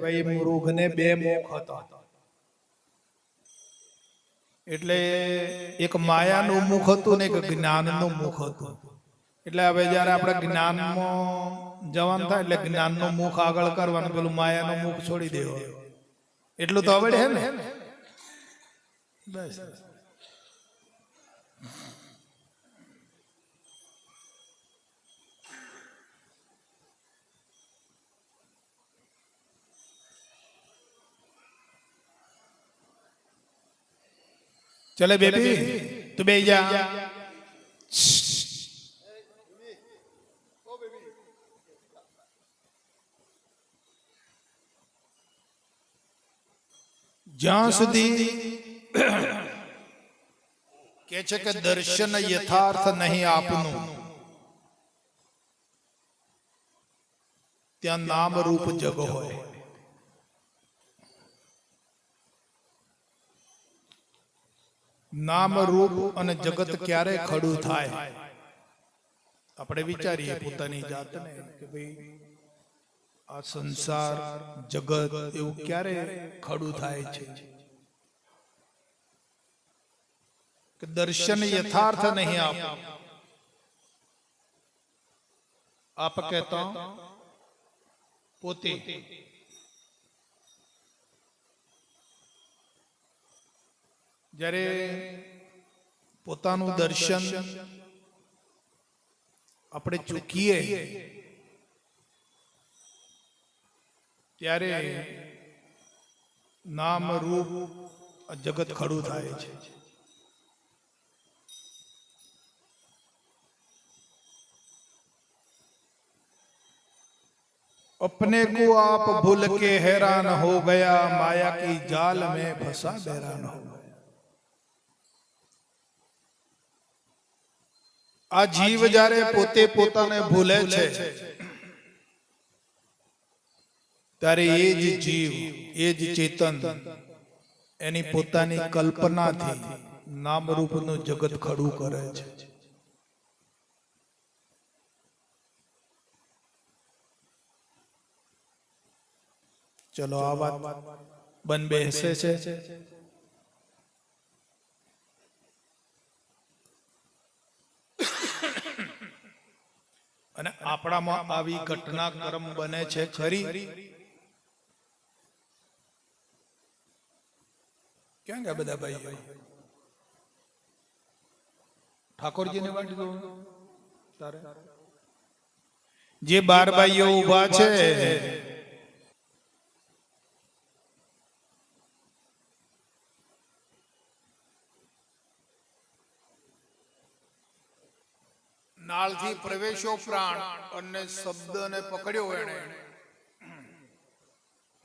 ભાઈ મૃગને બે મુખ હતા. એટલે એક માયાનું મુખ હતું ને એક જ્ઞાનનું મુખ હતું. એટલે હવે જ્યારે આપણે જ્ઞાનમાં જવાન થાય એટલે જ્ઞાનનું મુખ આગળ કરવાનું, પેલું માયાનું મુખ છોડી દેવું એટલું તો આવડે હે ને? બસ. ચલે બેબી તું બે જા જ્યાં સુધી કે છે કે દર્શન યથાર્થ નહીં આપનું ત્યાં નામ રૂપ જગ હોય નામ રૂપ અને જગત ક્યારે ખડું થાય? આપણે વિચારીએ પોતાની જાતને કે ભાઈ આ સંસાર જગત એવું ક્યારે ખડું થાય છે? કે દર્શન યથાર્થ નહીં આપ? આપ. કહેતા પોતે જ્યારે પોતાનું દર્શન આપણે ચૂકીએ ત્યારે નામ રૂપ જગત ખડું થાય છે अपने को आप भूल के हैरान हो गया माया की जाल में फंसा बैरान हो આ જીવ જ્યારે પોતે પોતાને ભૂલે છે, ત્યારે એ જ જીવ, એ જ ચેતન, એની પોતાની કલ્પનાથી નામ રૂપનું જગત ખડું કરે છે. ચલો, આ વાત બન બેસે છે. અને આપણામાં આવી ઘટના ક્રમ બને છે ખરી. ક્યાં ગયા બધા ભાઈ ઠાકોરજીને વાંટી દો. તારે? જે બાર ભાઈઓ ઊભા છે નાળથી પ્રવેશો પ્રાણ અને શબ્દને પકડ્યો એણે.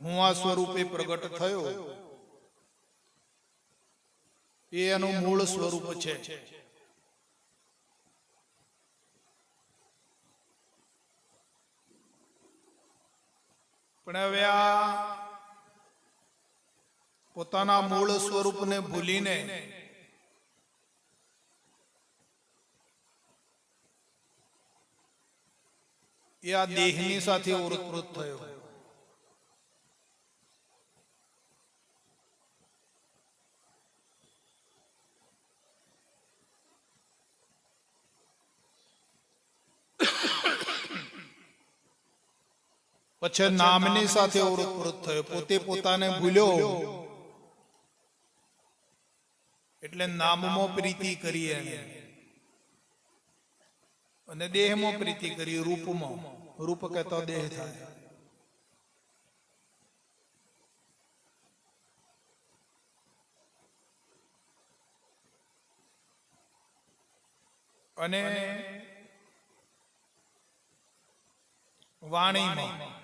હું આ સ્વરૂપે પ્રગટ થયો. એ એનું મૂળ સ્વરૂપ છે. પણ હવે આ પોતાના મૂળ સ્વરૂપને ભૂલીને એ આ દેહની સાથે ઓતપ્રોત થયો. પછી નામની સાથે ઓતપ્રોત થયો. પોતે પોતાને ભૂલ્યો. એટલે નામમાં પ્રીતિ કરી એને. અને દેહમાં પ્રીતિ કરી રૂપમાં. રૂપ કહેતો દેહ થાય. અને વાણીમાં.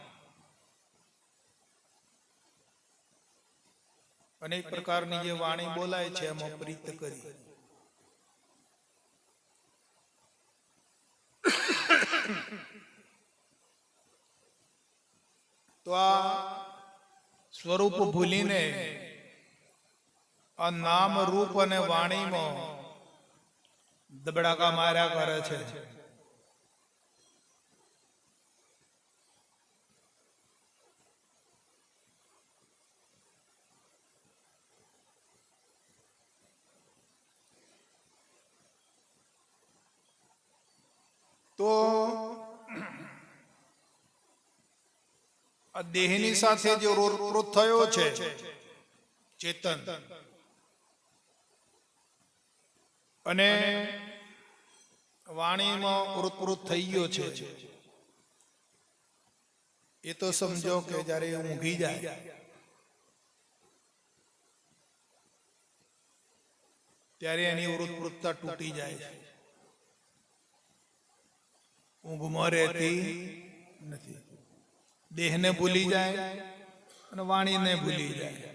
અનેક પ્રકારની જે વાણી બોલાય છે, એમાં પ્રીત કરી. તો આ સ્વરૂપ ભૂલીને આ નામ રૂપ અને વાણીમાં દબડાકા માર્યા કરે છે તો આ દેહની સાથે જે રોરપ્રોત થયો છે. ચેતન. અને વાણીમાં ઓતપ્રોત થઈ ગયો છે. એ તો સમજો કે જ્યારે ઊંઘી જાય. ત્યારે એની વૃત્તવૃત્તા તૂટી જાય છે. ઊંઘમાં રહેતી નથી. દેહને ભૂલી જાય અને વાણીને ભૂલી જાય.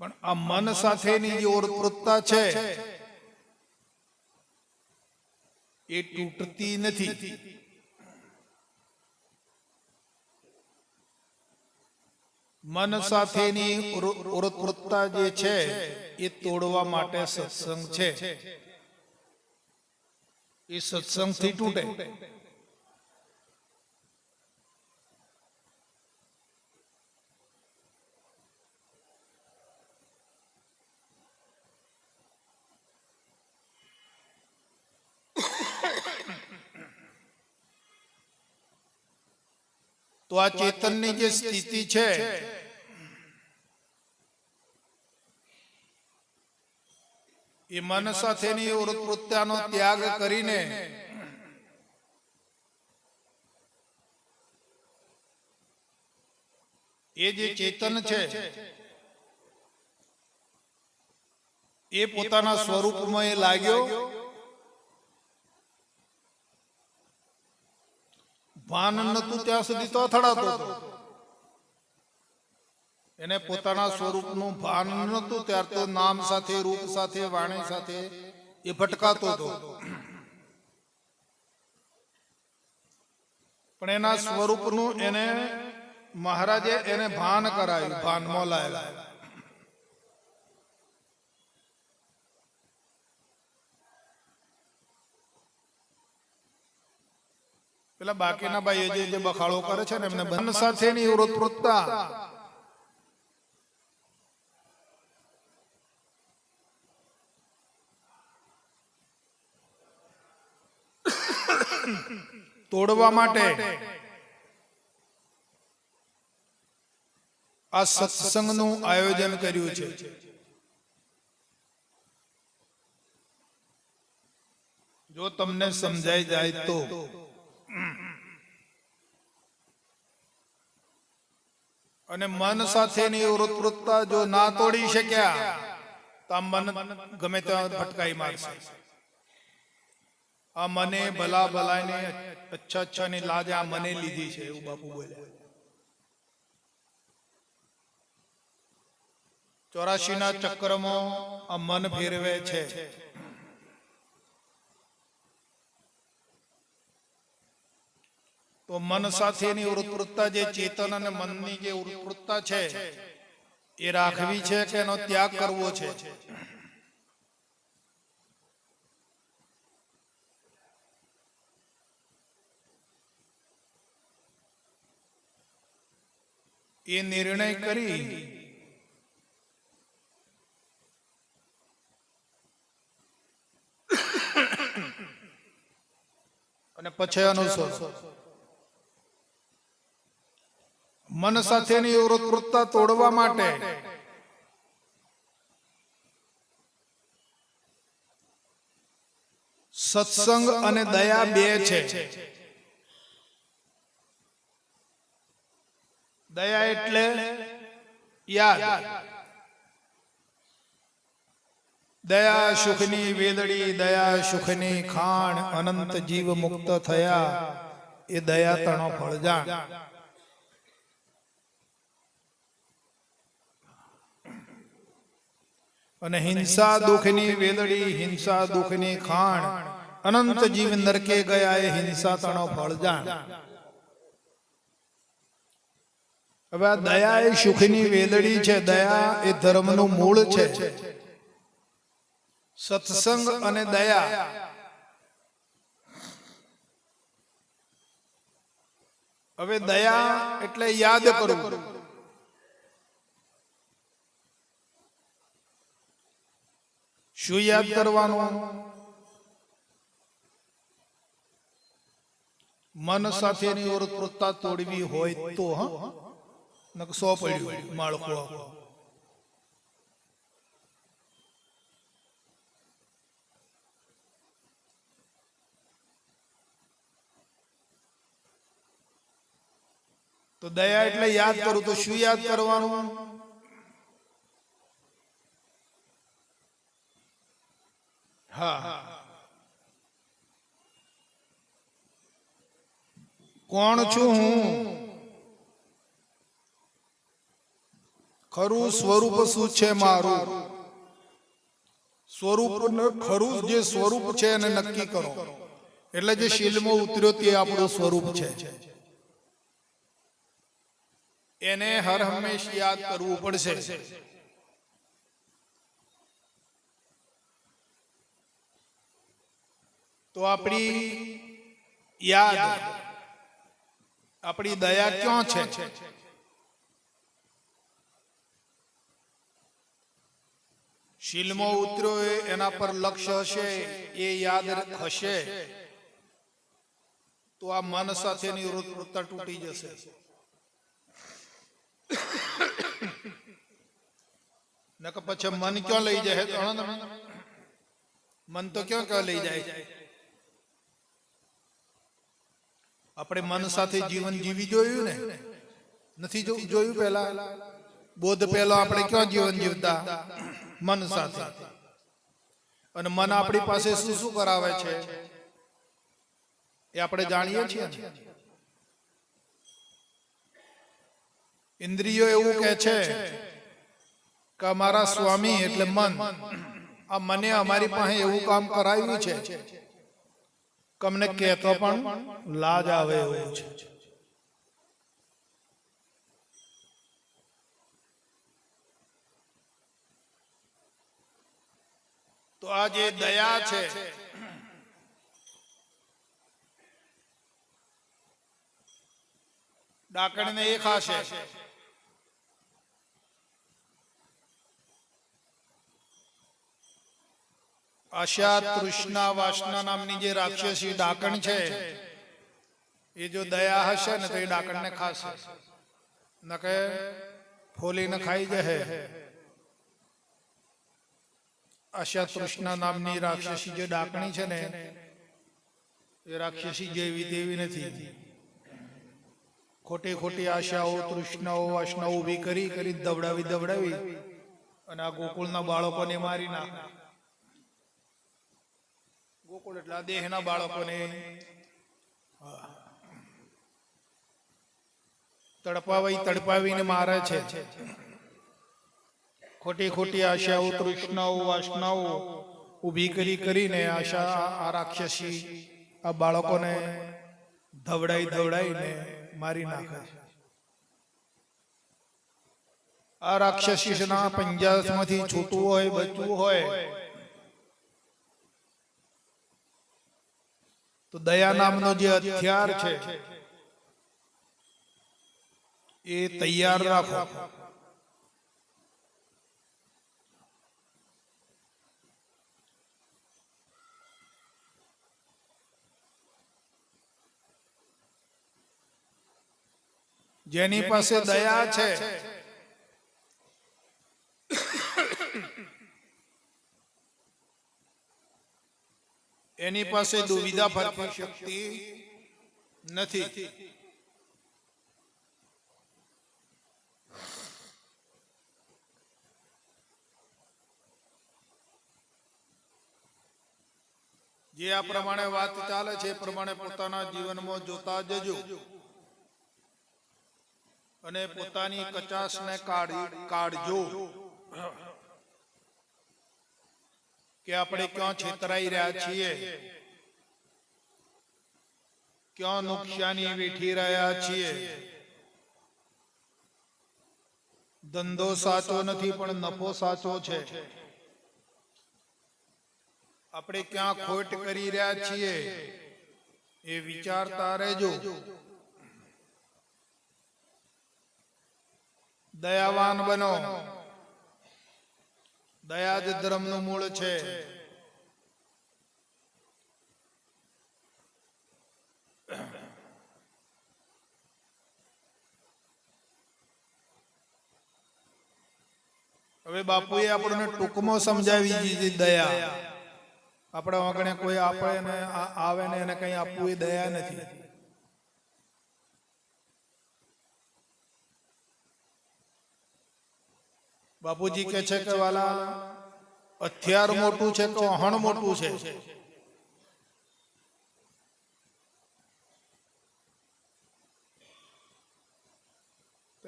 પણ આ મન સાથેની જે ઓતપ્રોતતા છે, એ તૂટતી નથી. મન સાથેની ઓતપ્રોતતા જે છે, એ તોડવા માટે સત્સંગ છે. એ સત્સંગથી તૂટે. તો આ ચેતનની જે સ્થિતિ છે એ મન સાથેની વૃત્તિનો ત્યાગ કરીને એ જે ચેતન છે એ પોતાના સ્વરૂપમાં એ લાગ્યો. ભાન નતું ત્યાં સુધી તો અથડાતો હતો. એને પોતાના સ્વરૂપનું ભાન નતું ત્યાર તો નામ સાથે, રૂપ સાથે, વાણી સાથે એ ભટકાતો હતો. પણ એના સ્વરૂપનું એને મહારાજે એને ભાન કરાયું ભાનમાં લાયેલા પેલા બાકીના ભાઈ જે બખાડો કરે છે ને એમને બંધ સાથેની વૃત્તવૃત્તા તોડવા માટે. આ સત્સંગનું આયોજન કર્યું છે. જો તમને સમજાઈ જાય તો. અને મન સાથેની વૃત્તવૃત્તા જો ના તોડી શક્યા તો મન ગમે ત્યાં ભટકાઈ મારશે. આ મને ભલા ભલાની અચ્છા અચ્છા ની લાજ આ મને લીધી છે એવું બાપુ બોલ્યા ચોરાશી ના ચક્રમાં આ મન ફેરવે છે. તો મન સાથેની વૃત્તવૃત્તા જે ચેતન અને મનની જે ઉત્પૃત્તા છે એ રાખવી છે કે એનો ત્યાગ કરવો છે. એ નિર્ણય કરી. અને પછી અનુસર. મન સાથેની વૃત્તવૃત્તા તોડવા માટે. સત્સંગ અને દયા બે છે. દયા એટલે યાદ દયા સુખની વેદડી દયા સુખની ખાણ અનંત જીવ મુક્ત થયા એ દયા તણો ફળજાણ અને હિંસા દુઃખની વેદડી હિંસા દુઃખની ખાણ અનંત જીવ નરકે ગયા એ હિંસા તણો ફળજાણ હવે આ દયા એ સુખની વેદડી છે. દયા એ ધર્મનું મૂળ છે. સત્સંગ અને દયા. હવે દયા એટલે યાદ કરવું. શું યાદ કરવાનું? મન સાથેની ઓરતપ્રોતતા તોડવી હોય તો હ? નક સો પડ્યું માળખું આખું. તો દયા એટલે યાદ કરું તો શું યાદ કરવાનું હા કોણ છું હું ખરું સ્વરૂપ શું છે મારું? સ્વરૂપ ખરું જે સ્વરૂપ છે એને નક્કી કરો. એટલે જે શીલમાં ઉતર્યો તે આપણું સ્વરૂપ છે. એને હર હંમેશ યાદ કરવું પડશે. તો આપણી યાદ, આપણી દયા ક્યાં છે? શીલમાં ઉતર્યો એના પર લક્ષ્ય હશે, એ યાદ હશે. તો આ મન સાથેની વૃત્તા તૂટી જશે. નકર પછી મન ક્યાં લઈ જાય? મન તો ક્યાં ક્યાં લઈ જાય? આપણે મન સાથે જીવન જીવી જોયું ને? નથી જોયું પહેલા? બોધ પહેલો આપણે ક્યાં જીવન જીવતા? મન સાથે. અને મન આપણી પાસે શું શું કરાવે છે? એ આપણે જાણીએ છીએ ઇન્દ્રિયો એવું કહે છે કે અમારા સ્વામી એટલે મન. આ મને અમારી પાસે એવું કામ કરાવ્યું છે. કે અમને કહેતો પણ લાજ આવે એવું છે. તો આ જે દયા છે ડાકણને એ ખાશે. આશા તૃષ્ણા વાસના નામની જે રાક્ષસી ડાકણ છે એ જો દયા હશે ને તો એ ડાકણને ખાશે. નકે ફોલીને ખાઈ જશે આશા તૃષ્ણા નામની રાક્ષસી જે ડાકણી છે ને, એ રાક્ષસી જેવી તેવી નથી. ખોટી ખોટી આશાઓ, તૃષ્ણાઓ, વાસનાઓ ઊભી કરી કરી દવડાવી દવડાવી અને આ ગોકુળના બાળકોને મારી નાખે. ગોકુળ એટલે આ દેહના બાળકોને તડપાવી તડપાવીને મારે છે. ખોટી ખોટી આશાઓ, તૃષ્ણાઓ, વાસનાઓ ઊભી કરી કરીને આશા આ રાક્ષસી આ બાળકોને ધવડાઈ ધવડાઈને મારી નાખે. આ રાક્ષસીના પંજામાંથી છૂટવું હોય, બચવું હોય, તો દયા નામનો જે હથિયાર છે, એ તૈયાર રાખો. જેની પાસે દયા છે. એની પાસે દુવિધા ભરતી શક્તિ નથી. જે આ પ્રમાણે વાત ચાલે છે એ પ્રમાણે પોતાના જીવનમાં જોતા જજો. અને પોતાની કચાશને કાઢી, કાઢજો. કે આપણે ક્યાં છેતરાઈ રહ્યા છીએ? ક્યાં નુકસાની વેઠી રહ્યા છીએ? ધંધો સાચો નથી, પણ નફો સાચો છે. આપણે ક્યાં ખોટ કરી રહ્યા છીએ? એ વિચારતા રહેજો. દયાવાન બનો. દયા જ ધર્મનું મૂળ છે. હવે બાપુએ આપણને ટૂંકમાં સમજાવી દીધી દયા. આપણે વગણે કોઈ આપે ને આવે ને એને કઈ આપવું એ દયા નથી. બાપુજી કે છે કે વાલા હથિયાર મોટું છે તો અહણ મોટું છે.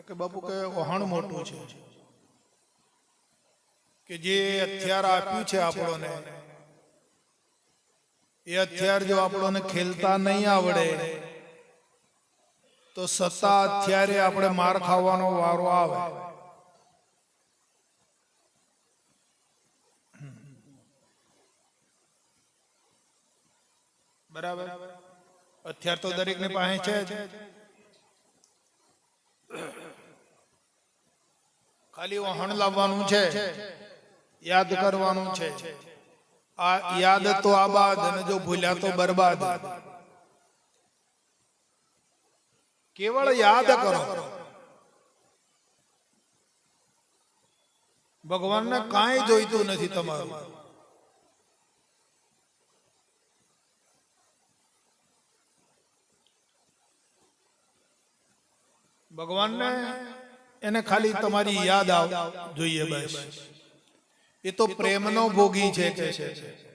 કે બાપુ કે વહાણ મોટું છે. કે જે હથિયાર આપ્યું છે આપણોને એ હથિયાર જો આપણોને ખેલતા નહીં આવડે તો સત્તા હથિયારે આપણે માર ખાવાનો વારો આવે. બરાબર? હથિયાર તો દરેકની પાસે છે જ. ખાલી વહણ લાવવાનું છે. યાદ કરવાનું છે. આ યાદ તો આબાદ અને જો ભૂલ્યા તો બરબાદ. કેવળ યાદ કરો. ભગવાનને કાંઈ જોઈતું નથી તમારું. ભગવાનને એને ખાલી તમારી યાદ આવ. જોઈએ બસ. એ તો પ્રેમનો ભોગી છે? કે છે?